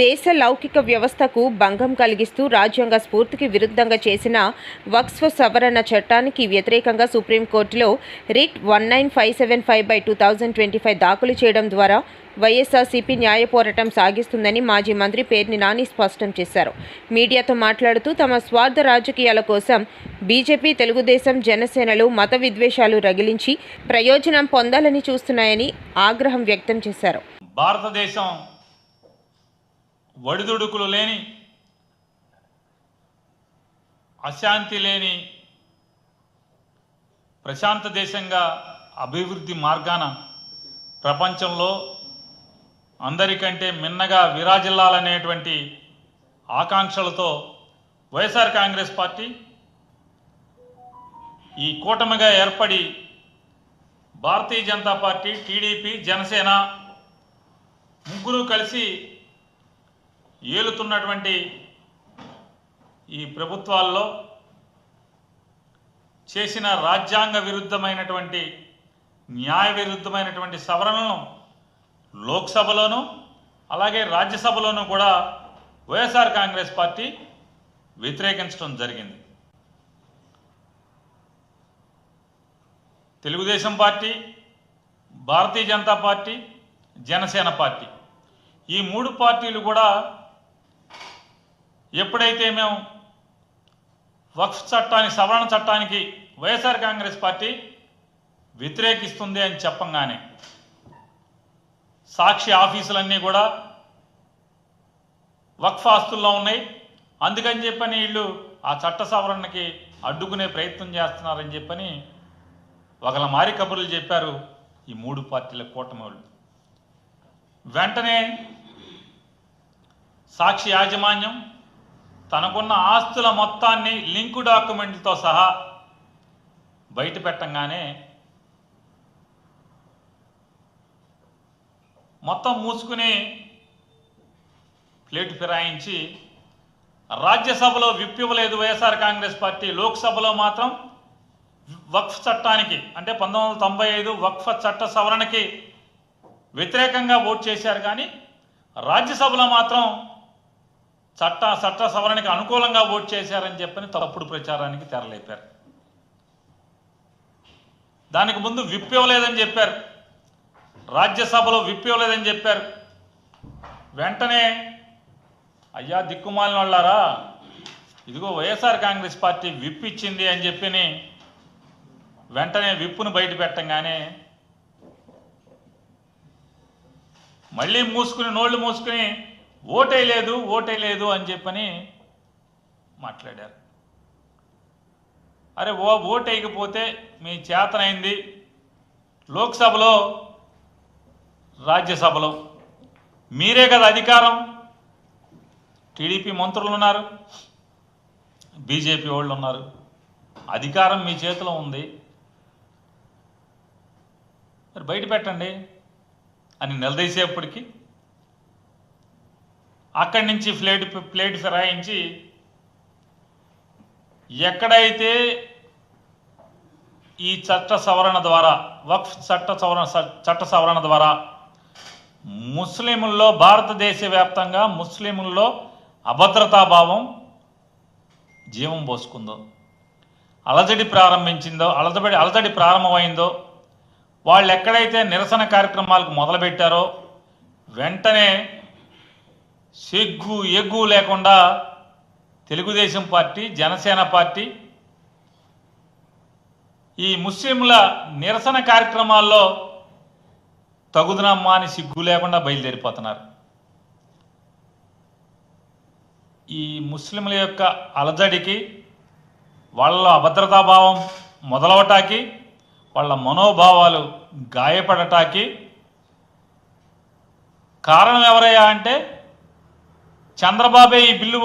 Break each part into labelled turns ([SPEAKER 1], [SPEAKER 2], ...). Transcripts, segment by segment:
[SPEAKER 1] దేశ లౌకిక వ్యవస్థకు భంగం కలిగిస్తూ రాజ్యాంగ స్ఫూర్తికి విరుద్ధంగా చేసిన వక్స్వ సవరణ చట్టానికి వ్యతిరేకంగా సుప్రీంకోర్టులో writ one nine five seven five by two thousand twenty five దాఖలు చేయడం ద్వారా వైఎస్ఆర్సీపీ న్యాయ పోరాటం సాగిస్తుందని మాజీ మంత్రి పేర్ని నాని స్పష్టం చేశారు. మీడియాతో మాట్లాడుతూ తమ స్వార్థ రాజకీయాల కోసం బీజేపీ తెలుగుదేశం జనసేనలు మత విద్వేషాలు రగిలించి ప్రయోజనం పొందాలని చూస్తున్నాయని ఆగ్రహం వ్యక్తం చేశారు.
[SPEAKER 2] భారతదేశం వడిదుడుకులు లేని అశాంతి లేని ప్రశాంత దేశంగా అభివృద్ధి మార్గాన ప్రపంచంలో అందరికంటే మిన్నగా విరాజిల్లాలనేటువంటి ఆకాంక్షలతో వైఎస్ఆర్ కాంగ్రెస్ పార్టీ ఈ కూటమిగా ఏర్పడి భారతీయ జనతా పార్టీ టీడీపీ జనసేన ముగ్గురు కలిసి ఏలుతున్నటువంటి ఈ ప్రభుత్వాల్లో చేసిన రాజ్యాంగ విరుద్ధమైనటువంటి న్యాయ విరుద్ధమైనటువంటి సవరణలను లోక్సభలోనూ అలాగే రాజ్యసభలోనూ కూడా వైఎస్ఆర్ కాంగ్రెస్ పార్టీ వ్యతిరేకించడం జరిగింది. Telugu Desam party Bharatiya Janata party Janasena party. ఈ మూడు పార్టీలు కూడా ఎప్పుడైతే మేము వక్ఫ్ చట్టానికి సవరణ చట్టానికి వైఎస్ఆర్ కాంగ్రెస్ పార్టీ వ్యతిరేకిస్తుంది అని చెప్పంగానే సాక్షి ఆఫీసులన్నీ కూడా వక్ఫ్ ఆస్తుల్లో ఉన్నాయి. అందుకని చెప్పని వీళ్ళు ఆ చట్ట సవరణకి అడ్డుకునే ప్రయత్నం చేస్తున్నారని చెప్పని ఒకళ్ళ మారి కబుర్లు చెప్పారు ఈ మూడు పార్టీల కూటమి వాళ్ళు. వెంటనే సాక్షి యాజమాన్యం తనకున్న ఆస్తుల మొత్తాన్ని లింకు డాక్యుమెంట్లతో సహా బయట పెట్టంగానే మొత్తం మూసుకుని ప్లేట్ ఫిరాయించి రాజ్యసభలో విప్ ఇవ్వలేదు వైఎస్ఆర్ కాంగ్రెస్ పార్టీ లోక్సభలో మాత్రం వక్ఫ్ చట్టానికి అంటే పంతొమ్మిది వందల తొంభై ఐదు వక్ఫ్ చట్ట సవరణకి వ్యతిరేకంగా ఓట్ చేశారు కానీ రాజ్యసభలో మాత్రం చట్ట చట్ట సవరణకి అనుకూలంగా ఓట్ చేశారని చెప్పని తప్పుడు ప్రచారానికి తెరలేపారు. దానికి ముందు విప్ ఇవ్వలేదని చెప్పారు. రాజ్యసభలో విప్ ఇవ్వలేదని చెప్పారు. వెంటనే అయ్యా దిక్కుమాలిన వాళ్ళారా ఇదిగో వైఎస్ఆర్ కాంగ్రెస్ పార్టీ విప్ ఇచ్చింది అని చెప్పిని వెంటనే విప్పును బయట పెట్టంగానే మళ్ళీ మూసుకుని నోళ్ళు మూసుకుని ఓటే లేదు ఓటే లేదు అని చెప్పని మాట్లాడారు. అరే ఓ ఓటేయకపోతే మీ చేతనైంది. లోక్సభలో రాజ్యసభలో మీరే కదా అధికారం. టీడీపీ మంత్రులు ఉన్నారు బీజేపీ వాళ్ళు ఉన్నారు. అధికారం మీ చేతిలో ఉంది. మరి బయట పెట్టండి అని నిలదీసేపటికి అక్కడి నుంచి ప్లేట్ ప్లేట్ ఫిరాయించి ఎక్కడైతే ఈ చట్ట సవరణ ద్వారా వక్ఫ్ చట్ట సవరణ చట్ట సవరణ ద్వారా ముస్లింల్లో భారతదేశ వ్యాప్తంగా ముస్లింల్లో అభద్రతాభావం జీవం పోసుకుందో అలజడి ప్రారంభించిందో అలజడి అలజడి ప్రారంభమైందో వాళ్ళు ఎక్కడైతే నిరసన కార్యక్రమాలకు మొదలుపెట్టారో వెంటనే సిగ్గు ఎగ్గు లేకుండా తెలుగుదేశం పార్టీ జనసేన పార్టీ ఈ ముస్లింల నిరసన కార్యక్రమాల్లో తగుదనమ్మా అని సిగ్గు లేకుండా బయలుదేరిపోతున్నారు. ఈ ముస్లింల యొక్క అలజడికి వాళ్ళ అభద్రతాభావం మొదలవటానికి వాళ్ళ మనోభావాలు గాయపడటానికి కారణం ఎవరయ్యా అంటే చంద్రబాబే ఈ బిల్లు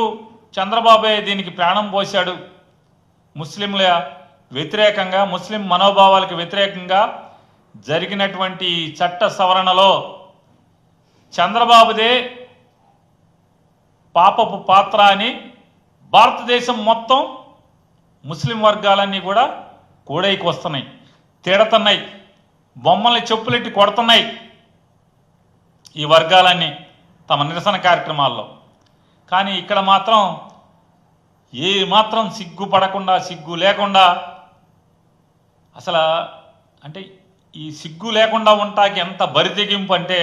[SPEAKER 2] చంద్రబాబే దీనికి ప్రాణం పోశాడు. ముస్లింల వ్యతిరేకంగా ముస్లిం మనోభావాలకు వ్యతిరేకంగా జరిగినటువంటి చట్ట సవరణలో చంద్రబాబుదే పాపపు పాత్ర అని భారతదేశం మొత్తం ముస్లిం వర్గాలన్నీ కూడా కూడైకి వస్తున్నాయి. తిడతున్నాయి. బొమ్మల్ని చెప్పులెట్టి కొడుతున్నాయి ఈ వర్గాలన్నీ తమ నిరసన కార్యక్రమాల్లో. కానీ ఇక్కడ మాత్రం ఏ మాత్రం సిగ్గు పడకుండా సిగ్గు లేకుండా అసలు అంటే ఈ సిగ్గు లేకుండా ఉంటాకి ఎంత బరితెగింపు అంటే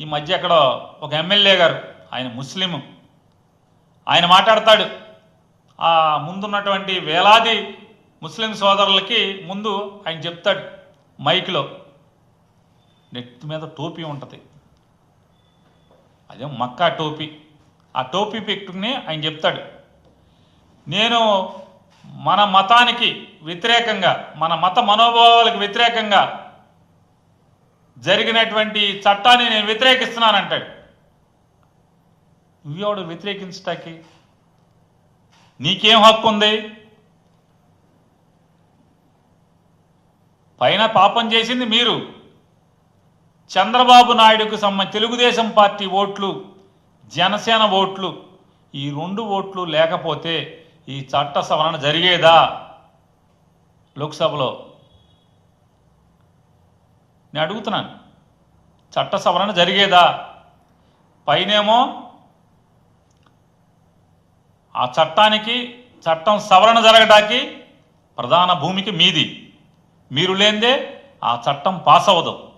[SPEAKER 2] ఈ మధ్య అక్కడ ఒక ఎమ్మెల్యే గారు ఆయన ముస్లిం ఆయన మాట్లాడతాడు. ఆ ముందున్నటువంటి వేలాది ముస్లిం సోదరులకి ముందు ఆయన చెప్తాడు మైక్లో. నెట్ మీద టోపీ ఉంటుంది. అదే మక్కా టోపీ. ఆ టోపీ పెట్టుకుని ఆయన చెప్తాడు నేను మన మతానికి వ్యతిరేకంగా మన మత మనోభావాలకు వ్యతిరేకంగా జరిగినటువంటి చట్టాన్ని నేను వ్యతిరేకిస్తున్నానంటాడు. నువ్వెవడు వ్యతిరేకించటానికి? నీకేం హక్కు ఉంది? పైన పాపం చేసింది మీరు. చంద్రబాబు నాయుడుకు సంబంధించి తెలుగుదేశం పార్టీ ఓట్లు జనసేన ఓట్లు ఈ రెండు ఓట్లు లేకపోతే ఈ చట్ట సవరణ జరిగేదా? లోక్సభలో. నేను అడుగుతున్నాను చట్ట సవరణ జరిగేదా? పైనేమో ఆ చట్టానికి చట్టం సవరణ జరగడానికి ప్రధాన భూమికి మీది. మీరు లేనిదే ఆ చట్టం పాస్ అవ్వదు